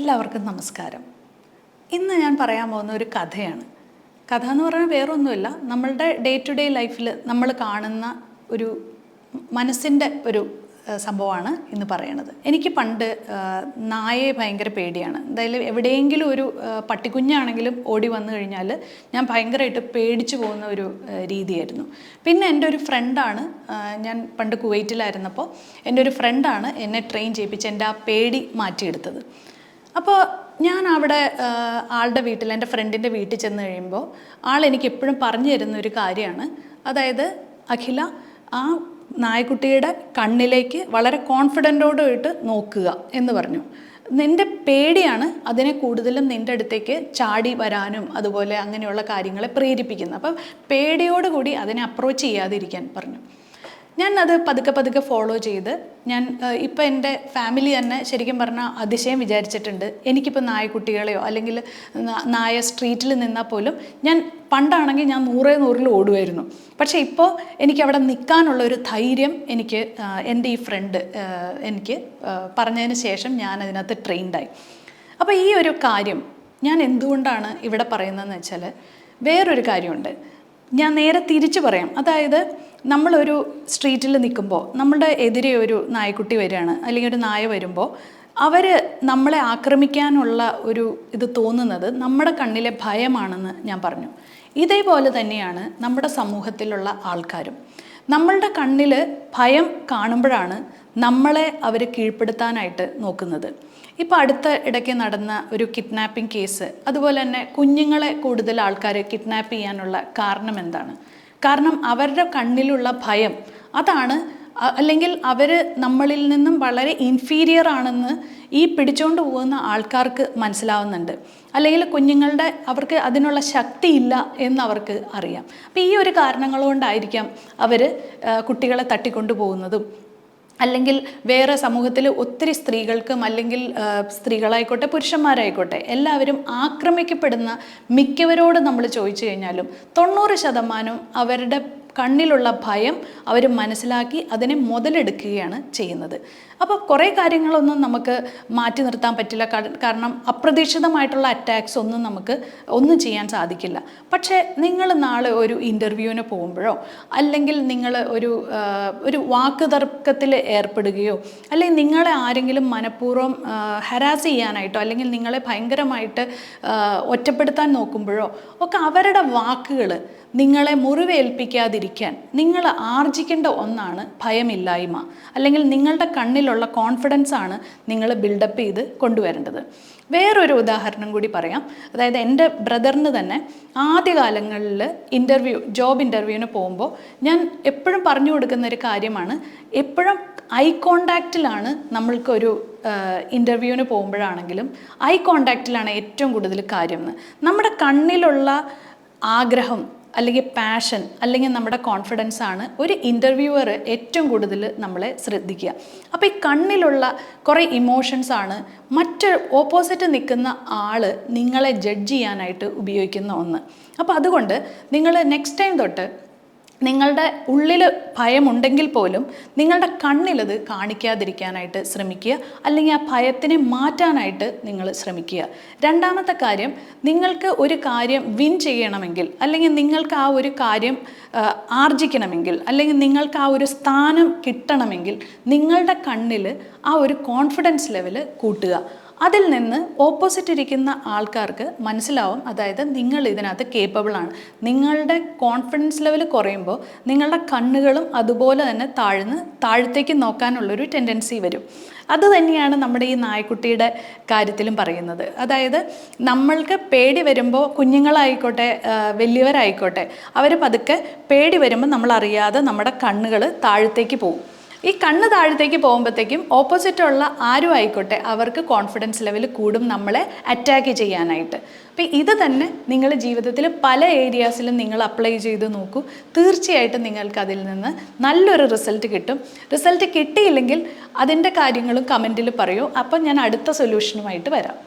എല്ലാവർക്കും നമസ്കാരം. ഇന്ന് ഞാൻ പറയാൻ പോകുന്ന ഒരു കഥയാണ്. കഥ എന്ന് പറഞ്ഞാൽ വേറൊന്നുമില്ല നമ്മളുടെ ഡേ ടു ഡേ ലൈഫിൽ നമ്മൾ കാണുന്ന ഒരു മനസ്സിന്റെ ഒരു സംഭവമാണ് ഇന്ന് പറയണത്. എനിക്ക് പണ്ട് നായയെ ഭയങ്കര പേടിയാണ്. എന്തായാലും എവിടെയെങ്കിലും ഒരു പട്ടിക്കുഞ്ഞാണെങ്കിലും ഓടി വന്നു കഴിഞ്ഞാൽ ഞാൻ ഭയങ്കരമായിട്ട് പേടിച്ചു പോകുന്ന ഒരു രീതിയായിരുന്നു. പിന്നെ എന്റെ ഒരു ഫ്രണ്ടാണ് ഞാൻ പണ്ട് കുവൈറ്റിലായിരുന്നപ്പോൾ എന്റെ ഒരു ഫ്രണ്ടാണ് എന്നെ ട്രെയിൻ ചെയ്യിപ്പിച്ച് എന്റെ ആ പേടി മാറ്റിയെടുത്തത്. അപ്പോൾ ഞാൻ അവിടെ ആളുടെ വീട്ടിൽ എന്റെ ഫ്രണ്ടിന്റെ വീട്ടിൽ ചെന്ന് കഴിയുമ്പോൾ ആൾ എനിക്ക് എപ്പോഴും പറഞ്ഞു തരുന്ന ഒരു കാര്യമാണ്. അതായത് അഖില ആ നായക്കുട്ടിയുടെ കണ്ണിലേക്ക് വളരെ കോൺഫിഡന്റോടുമായിട്ട് നോക്കുക എന്ന് പറഞ്ഞു. നിന്റെ പേടിയാണ് അതിനെ കൂടുതലും നിന്റെ അടുത്തേക്ക് ചാടി വരാനും അതുപോലെ അങ്ങനെയുള്ള കാര്യങ്ങളെ പ്രേരിപ്പിക്കുന്നത്. അപ്പം പേടിയോടുകൂടി അതിനെ അപ്രോച്ച് ചെയ്യാതിരിക്കാൻ പറഞ്ഞു. ഞാൻ അത് പതുക്കെ പതുക്കെ ഫോളോ ചെയ്ത് ഞാൻ ഇപ്പം എന്റെ ഫാമിലി തന്നെ ശരിക്കും പറഞ്ഞാൽ അതിശയം വിചാരിച്ചിട്ടുണ്ട്. എനിക്കിപ്പോൾ നായക്കുട്ടികളെയോ അല്ലെങ്കിൽ നായ സ്ട്രീറ്റിൽ നിന്നാൽ പോലും ഞാൻ പണ്ടാണെങ്കിൽ ഞാൻ നൂറേ നൂറിൽ ഓടുമായിരുന്നു പക്ഷേ ഇപ്പോൾ എനിക്ക് അവിടെ നിൽക്കാനുള്ള ഒരു ധൈര്യം എനിക്ക് എന്റെ ഈ ഫ്രണ്ട് എനിക്ക് പറഞ്ഞതിന് ശേഷം ഞാൻ അതിനകത്ത് ട്രെയിൻഡായി അപ്പോൾ ഈ ഒരു കാര്യം ഞാൻ എന്തുകൊണ്ടാണ് ഇവിടെ പറയുന്നതെന്ന് വെച്ചാൽ വേറൊരു കാര്യമുണ്ട്. ഞാൻ നേരെ തിരിച്ചു പറയാം. അതായത് നമ്മളൊരു സ്ട്രീറ്റിൽ നിൽക്കുമ്പോൾ നമ്മുടെ എതിരെ ഒരു നായക്കുട്ടി വരികയാണ് അല്ലെങ്കിൽ ഒരു നായ വരുമ്പോൾ അവർ നമ്മളെ ആക്രമിക്കാനുള്ള ഒരു ഇത് തോന്നുന്നത് നമ്മുടെ കണ്ണിലെ ഭയമാണെന്ന് ഞാൻ പറഞ്ഞു. ഇതേപോലെ തന്നെയാണ് നമ്മുടെ സമൂഹത്തിലുള്ള ആൾക്കാരും. നമ്മളുടെ കണ്ണിൽ ഭയം കാണുമ്പോഴാണ് നമ്മളെ അവർ കീഴ്പ്പെടുത്താനായിട്ട് നോക്കുന്നത്. ഇപ്പോൾ അടുത്ത ഇടയ്ക്ക് നടന്ന ഒരു കിഡ്നാപ്പിംഗ് കേസ് അതുപോലെ തന്നെ കുഞ്ഞുങ്ങളെ കൂടുതൽ ആൾക്കാർ കിഡ്നാപ്പ് ചെയ്യാനുള്ള കാരണം എന്താണ്? കാരണം അവരുടെ കണ്ണിലുള്ള ഭയം. അതാണ് അല്ലെങ്കിൽ അവർ നമ്മളിൽ നിന്നും വളരെ ഇൻഫീരിയർ ആണെന്ന് ഈ പിടിച്ചുകൊണ്ട് പോകുന്ന ആൾക്കാർക്ക് മനസ്സിലാവുന്നുണ്ട്. അല്ലെങ്കിൽ കുഞ്ഞുങ്ങളുടെ അവർക്ക് അതിനുള്ള ശക്തിയില്ല എന്ന് അവർക്ക് അറിയാം. അപ്പോൾ ഈ ഒരു കാരണങ്ങൾ കൊണ്ടായിരിക്കാം അവർ കുട്ടികളെ തട്ടിക്കൊണ്ടു പോകുന്നതും അല്ലെങ്കിൽ വേറെ സമൂഹത്തിൽ ഒത്തിരി സ്ത്രീകൾക്കും അല്ലെങ്കിൽ സ്ത്രീകളായിക്കോട്ടെ പുരുഷന്മാരായിക്കോട്ടെ എല്ലാവരും ആക്രമിക്കപ്പെടുന്ന മിക്കവരോട് നമ്മൾ ചോദിച്ചു കഴിഞ്ഞാലും തൊണ്ണൂറ് ശതമാനം അവരുടെ കണ്ണിലുള്ള ഭയം അവർ മനസ്സിലാക്കി അതിനെ മുതലെടുക്കുകയാണ് ചെയ്യുന്നത്. അപ്പോൾ കുറേ കാര്യങ്ങളൊന്നും നമുക്ക് മാറ്റി നിർത്താൻ പറ്റില്ല. കാരണം അപ്രതീക്ഷിതമായിട്ടുള്ള അറ്റാക്സ് ഒന്നും നമുക്ക് ഒന്നും ചെയ്യാൻ സാധിക്കില്ല. പക്ഷേ നിങ്ങൾ നാളെ ഒരു ഇന്റർവ്യൂവിന് പോകുമ്പോഴോ അല്ലെങ്കിൽ നിങ്ങൾ ഒരു ഒരു വാക്ക് തർക്കത്തിൽ ഏർപ്പെടുകയോ അല്ലെങ്കിൽ നിങ്ങളെ ആരെങ്കിലും മനഃപൂർവം ഹരാസ് ചെയ്യാനായിട്ടോ അല്ലെങ്കിൽ നിങ്ങളെ ഭയങ്കരമായിട്ട് ഒറ്റപ്പെടുത്താൻ നോക്കുമ്പോഴോ ഒക്കെ അവരുടെ വാക്കുകൾ നിങ്ങളെ മുറിവേൽപ്പിക്കാതിരിക്കാൻ നിങ്ങൾ ആർജിക്കേണ്ട ഒന്നാണ് ഭയമില്ലായ്മ. അല്ലെങ്കിൽ നിങ്ങളുടെ കണ്ണിലുള്ള കോൺഫിഡൻസ് ആണ് നിങ്ങൾ ബിൽഡപ്പ് ചെയ്ത് കൊണ്ടുവരേണ്ടത്. വേറൊരു ഉദാഹരണം കൂടി പറയാം. അതായത് എന്റെ ബ്രദറിന് തന്നെ ആദ്യകാലങ്ങളിൽ ഇന്റർവ്യൂ ജോബ് ഇന്റർവ്യൂവിന് പോകുമ്പോൾ ഞാൻ എപ്പോഴും പറഞ്ഞു കൊടുക്കുന്ന ഒരു കാര്യമാണ്. എപ്പോഴും ഐ കോണ്ടാക്റ്റിലാണ് നമ്മൾക്കൊരു ഇന്റർവ്യൂവിന് പോകുമ്പോഴാണെങ്കിലും ഐ കോണ്ടാക്റ്റിലാണ് ഏറ്റവും കൂടുതൽ കാര്യം നമ്മുടെ കണ്ണിലുള്ള ആഗ്രഹം അല്ലെങ്കിൽ പാഷൻ അല്ലെങ്കിൽ നമ്മുടെ കോൺഫിഡൻസ് ആണ് ഒരു ഇന്റർവ്യൂവർ ഏറ്റവും കൂടുതൽ നമ്മളെ ശ്രദ്ധിക്കുക. അപ്പോൾ ഈ കണ്ണിലുള്ള കുറേ ഇമോഷൻസ് ആണ് മറ്റ് ഓപ്പോസിറ്റ് നിൽക്കുന്ന ആൾ നിങ്ങളെ ജഡ്ജ് ചെയ്യാനായിട്ട് ഉപയോഗിക്കുന്ന ഒന്ന്. അപ്പോൾ അതുകൊണ്ട് നിങ്ങൾ നെക്സ്റ്റ് ടൈം തൊട്ട് നിങ്ങളുടെ ഉള്ളിൽ ഭയമുണ്ടെങ്കിൽ പോലും നിങ്ങളുടെ കണ്ണിലത് കാണിക്കാതിരിക്കാനായിട്ട് ശ്രമിക്കുക. അല്ലെങ്കിൽ ആ ഭയത്തിനെ മാറ്റാനായിട്ട് നിങ്ങൾ ശ്രമിക്കുക. രണ്ടാമത്തെ കാര്യം നിങ്ങൾക്ക് ഒരു കാര്യം വിൻ ചെയ്യണമെങ്കിൽ അല്ലെങ്കിൽ നിങ്ങൾക്ക് ആ ഒരു കാര്യം ആർജിക്കണമെങ്കിൽ അല്ലെങ്കിൽ നിങ്ങൾക്ക് ആ ഒരു സ്ഥാനം കിട്ടണമെങ്കിൽ നിങ്ങളുടെ കണ്ണിൽ ആ ഒരു കോൺഫിഡൻസ് ലെവൽ കൂട്ടുക. അതിൽ നിന്ന് ഓപ്പോസിറ്റ് ഇരിക്കുന്ന ആൾക്കാർക്ക് മനസ്സിലാവും അതായത് നിങ്ങൾ ഇതിനകത്ത് കേപ്പബിൾ ആണ്. നിങ്ങളുടെ കോൺഫിഡൻസ് ലെവൽ കുറയുമ്പോൾ നിങ്ങളുടെ കണ്ണുകളും അതുപോലെ തന്നെ താഴ്ന്ന് താഴത്തേക്ക് നോക്കാനുള്ളൊരു ടെൻഡൻസി വരും. അത് തന്നെയാണ് നമ്മുടെ ഈ നായ്ക്കുട്ടിയുടെ കാര്യത്തിലും പറയുന്നത്. അതായത് നമ്മൾക്ക് പേടി വരുമ്പോൾ കുഞ്ഞുങ്ങളായിക്കോട്ടെ വലിയവരായിക്കോട്ടെ അവർ പതുക്കെ പേടി വരുമ്പോൾ നമ്മൾ അറിയാതെ നമ്മുടെ കണ്ണുകൾ താഴത്തേക്ക് പോകും ഈ കണ്ണ് താഴത്തേക്ക് പോകുമ്പോഴത്തേക്കും ഓപ്പോസിറ്റുള്ള ആരും ആയിക്കോട്ടെ അവർക്ക് കോൺഫിഡൻസ് ലെവൽ കൂടും നമ്മളെ അറ്റാക്ക് ചെയ്യാനായിട്ട്. അപ്പം ഇത് തന്നെ നിങ്ങൾ ജീവിതത്തിൽ പല ഏരിയാസിലും നിങ്ങൾ അപ്ലൈ ചെയ്ത് നോക്കൂ. തീർച്ചയായിട്ടും നിങ്ങൾക്ക് അതിൽ നിന്ന് നല്ലൊരു റിസൾട്ട് കിട്ടും. റിസൾട്ട് കിട്ടിയില്ലെങ്കിൽ അതിന്റെ കാര്യങ്ങളും കമന്റിൽ പറയൂ. അപ്പം ഞാൻ അടുത്ത സൊല്യൂഷനുമായിട്ട് വരാം.